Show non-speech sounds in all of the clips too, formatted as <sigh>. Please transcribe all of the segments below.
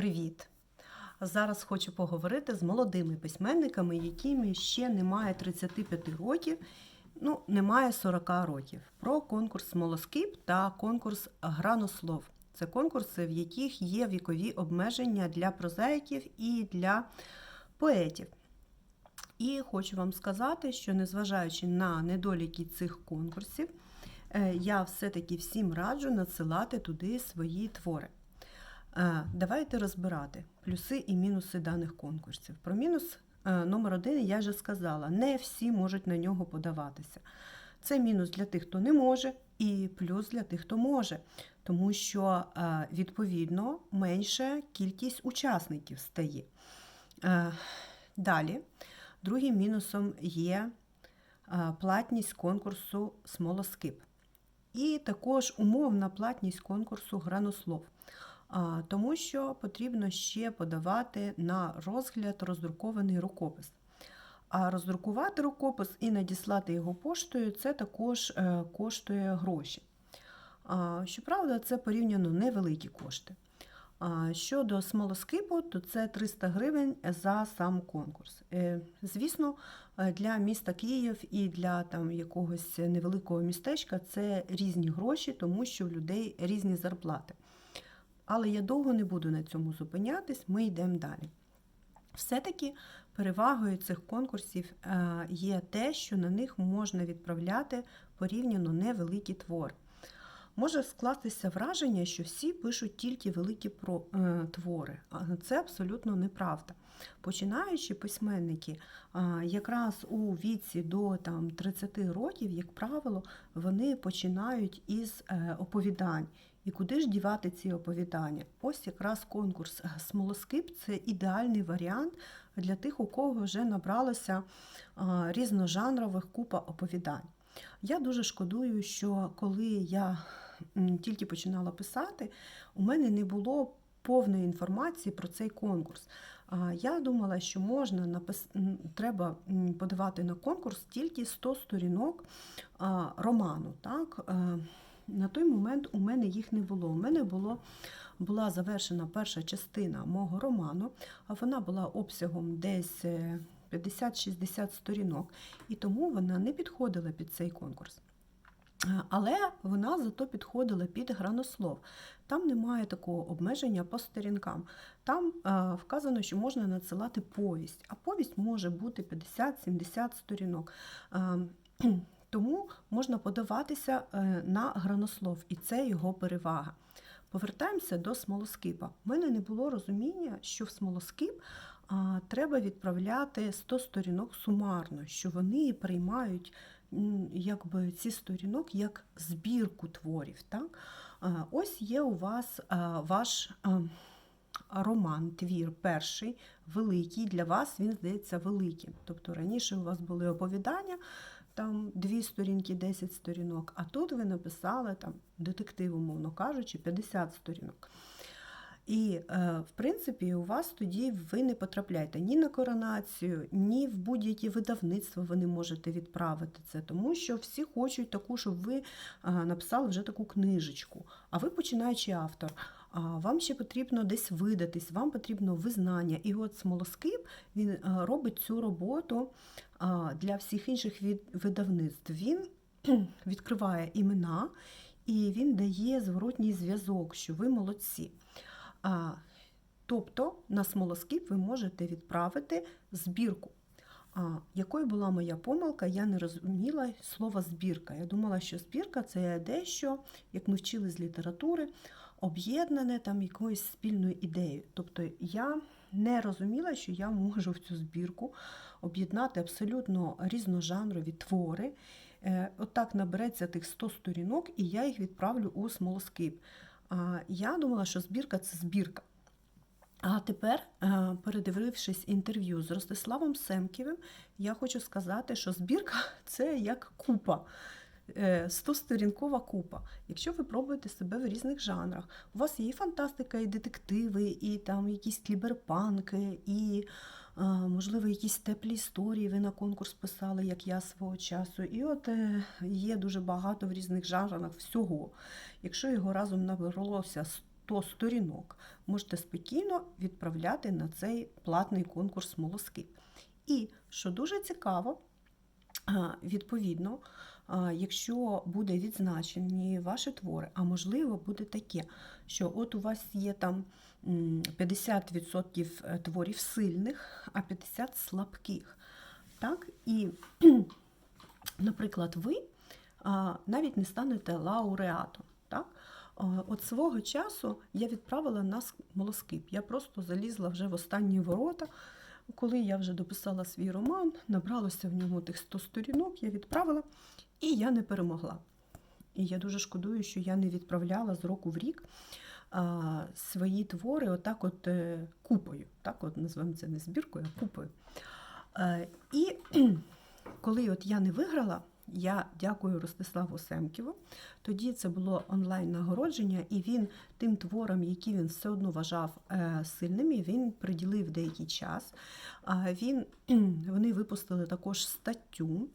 Привіт! Зараз хочу поговорити з молодими письменниками, яким ще немає 35 років, ну, немає 40 років, про конкурс Смолоскип та конкурс Гранослов. Це конкурси, в яких є вікові обмеження для прозаїків і для поетів. І хочу вам сказати, що незважаючи на недоліки цих конкурсів, е, я все-таки всім раджу надсилати туди свої твори. Е, Давайте розбирати плюси і мінуси даних конкурсів. Про мінус е, номер один я вже сказала: не всі можуть на нього подаватися. Це мінус для тих, хто не може, і плюс для тих, хто може, тому що е, відповідно менша кількість учасників стає. Далі, другим мінусом є платність конкурсу Смолоскип. І також умовна платність конкурсу Гранослов. Тому що потрібно ще подавати на розгляд роздрукований рукопис. А роздрукувати рукопис і надіслати його поштою це також е, коштує гроші. Щоправда, це порівняно невеликі кошти. Щодо смолоскипу, то це 300 гривень за сам конкурс. Е, Звісно, е, для міста Київ і для там якогось невеликого містечка це різні гроші, тому що в людей різні зарплати. Але я довго не буду на цьому зупинятись, ми йдемо далі. Все-таки перевагою цих конкурсів е, є те, що на них можна відправляти порівняно невеликі твори. Може скластися враження, що всі пишуть тільки великі е, твори, а це абсолютно неправда. Починаючи письменники, якраз у віці до там, 30 років, як правило, вони починають із е, оповідань. І куди ж дівати ці оповідання? Ось якраз конкурс е, Смолоскип це ідеальний варіант для тих, у кого вже набралося різножанрових купа оповідань. Я дуже шкодую, що коли я тільки починала писати, у мене не було повної інформації про цей конкурс. Я думала, що можна напис... треба подавати на конкурс тільки 100 сторінок роману. Так? Е, На той момент у мене їх не було. У мене було, була завершена перша частина мого роману, а вона була обсягом десь е, 50-60 сторінок, і тому вона не підходила під цей конкурс. Е, Але вона зато підходила під гранослов. Там немає такого обмеження по сторінкам. Там е, вказано, що можна надсилати повість, а повість може бути 50-70 сторінок. Е, тому можна подаватися е, на гранослов, і це його перевага. Повертаємося до смолоскипа. У мене не було розуміння, що в смолоскип треба відправляти 100 сторінок сумарно, що вони приймають якби, ці сторінок як збірку творів. Так? А, Ось є у вас а, ваш роман, твір перший, великий. Для вас він здається великим. Тобто раніше у вас були оповідання, там дві сторінки, 10 сторінок, а тут ви написали там детектив, умовно кажучи, 50 сторінок. І, е, в принципі, у вас тоді ви не потрапляєте ні на коронацію, ні в будь-які видавництва ви не можете відправити це, тому що всі хочуть таку, щоб ви е, написали вже таку книжечку. А ви починаючий автор. Вам ще потрібно десь видатись, вам потрібно визнання. І от смолоскип він е, робить цю роботу для всіх інших видавництв. Він <clears throat> відкриває імена і він дає зворотній зв'язок, що ви молодці. Тобто на смолоскип ви можете відправити збірку. А, якою була моя помилка, я не розуміла слова збірка. Я думала, що збірка це дещо, як ми вчили з літератури, об'єднане там якоюсь спільною ідеєю. Тобто я не розуміла, що я можу в цю збірку об'єднати абсолютно різножанрові твори. Е, Отак набереться тих 100 сторінок, і я їх відправлю у. А, Я думала, що збірка це збірка. А тепер, е, передивившись інтерв'ю з Ростиславом Семківим, я хочу сказати, що збірка це як купа. 100-сторінкова купа. Якщо ви пробуєте себе в різних жанрах, у вас є і фантастика, і детективи, і там якісь кліберпанки, і, е, можливо, якісь теплі історії ви на конкурс писали, як я свого часу. І от е, є дуже багато в різних жанрах всього. Якщо його разом набралося 100 сторінок можете спокійно відправляти на цей платний конкурс смолоскип. І що дуже цікаво, відповідно, якщо буде відзначені ваші твори, а можливо буде таке, що от у вас є там 50% творів сильних, а 50 слабких. Так? І, <clears throat> наприклад, ви навіть не станете лауреатом. Так? От свого часу я відправила на смолоскип. Я просто залізла вже в останні ворота. Коли я вже дописала свій роман, набралося в ньому тих 100 сторінок, я відправила, і я не перемогла. І я дуже шкодую, що я не відправляла з року в рік а, свої твори отак от е, купою. Так от називаємо це не збіркою, а купою. Е, і коли от я не виграла, я дякую Ростиславу Семківу. Тоді це було онлайн-нагородження, і він тим творам, які він все одно вважав е, сильними, він приділив деякий час. Він, <clears throat> вони випустили також статтю,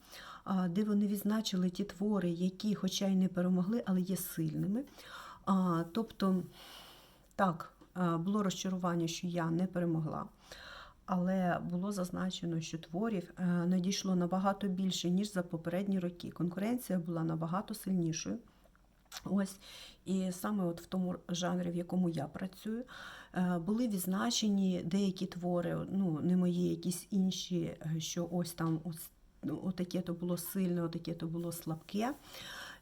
де вони відзначили ті твори, які, хоча й не перемогли, але є сильними. Тобто, так, е, було розчарування, що я не перемогла. Але було зазначено, що творів е, надійшло набагато більше, ніж за попередні роки. Конкуренція була набагато сильнішою. Ось, і саме от в тому жанрі, в якому я працюю, е, були відзначені деякі твори, ну, не мої, якісь інші, е, що ось там ось, ну, отаке то було сильне, отаке то було слабке.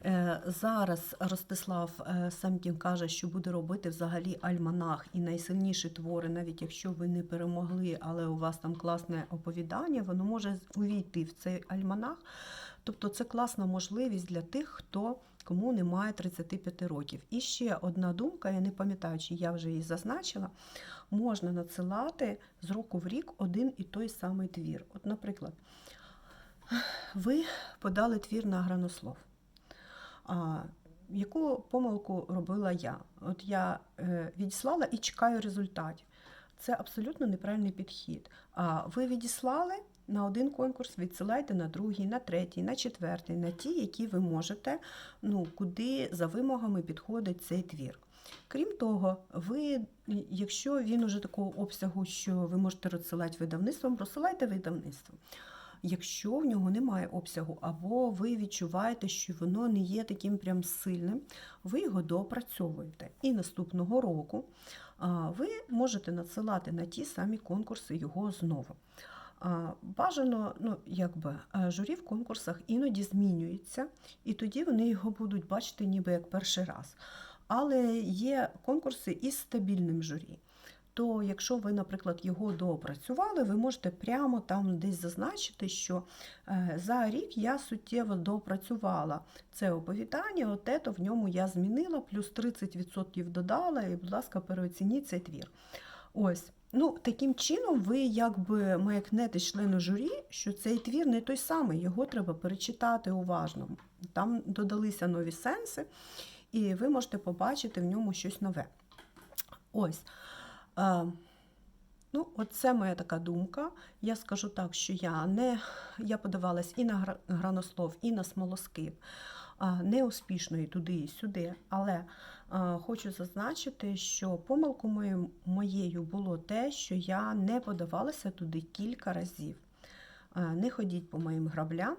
Е, Зараз Ростислав е, Самкін каже, що буде робити взагалі альманах і найсильніші твори, навіть якщо ви не перемогли, але у вас там класне оповідання, воно може увійти в цей альманах. Тобто це класна можливість для тих, хто кому немає 35 років. І ще одна думка, я не пам'ятаю, чи я вже її зазначила. Можна надсилати з року в рік один і той самий твір. От, наприклад, ви подали твір на гранослов. А, яку помилку робила я? От я е, відіслала і чекаю результатів. Це абсолютно неправильний підхід. А ви відіслали на один конкурс, відсилайте на другий, на третій, на четвертий, на ті, які ви можете, ну, куди за вимогами підходить цей твір. Крім того, ви, якщо він уже такого обсягу, що ви можете розсилати видавництвом, розсилайте видавництвом. Якщо в нього немає обсягу, або ви відчуваєте, що воно не є таким прям сильним, ви його доопрацьовуєте. І наступного року ви можете надсилати на ті самі конкурси його знову. Бажано, ну якби журі в конкурсах іноді змінюється, і тоді вони його будуть бачити ніби як перший раз. Але є конкурси із стабільним журі. То якщо ви, наприклад, його доопрацювали, ви можете прямо там десь зазначити, що е, за рік я суттєво доопрацювала це оповідання, оте то в ньому я змінила, плюс 30% додала, і, будь ласка, переоцініть цей твір. Ось. Ну, Таким чином, ви якби маякнете члену журі, що цей твір не той самий, його треба перечитати уважно. Там додалися нові сенси, і ви можете побачити в ньому щось нове. Ось. Ну, Оце моя така думка. Я скажу так, що я не я подавалась і на гранослов, і на смолоскип. А, не успішно і туди, і сюди. Але а, хочу зазначити, що помилкою моєю було те, що я не подавалася туди кілька разів. А, не ходіть по моїм граблям.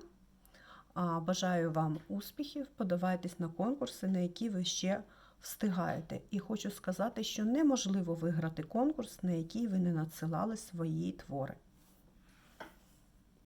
А, бажаю вам успіхів, подавайтесь на конкурси, на які ви ще встигаєте. І хочу сказати, що неможливо виграти конкурс, на який ви не надсилали свої твори.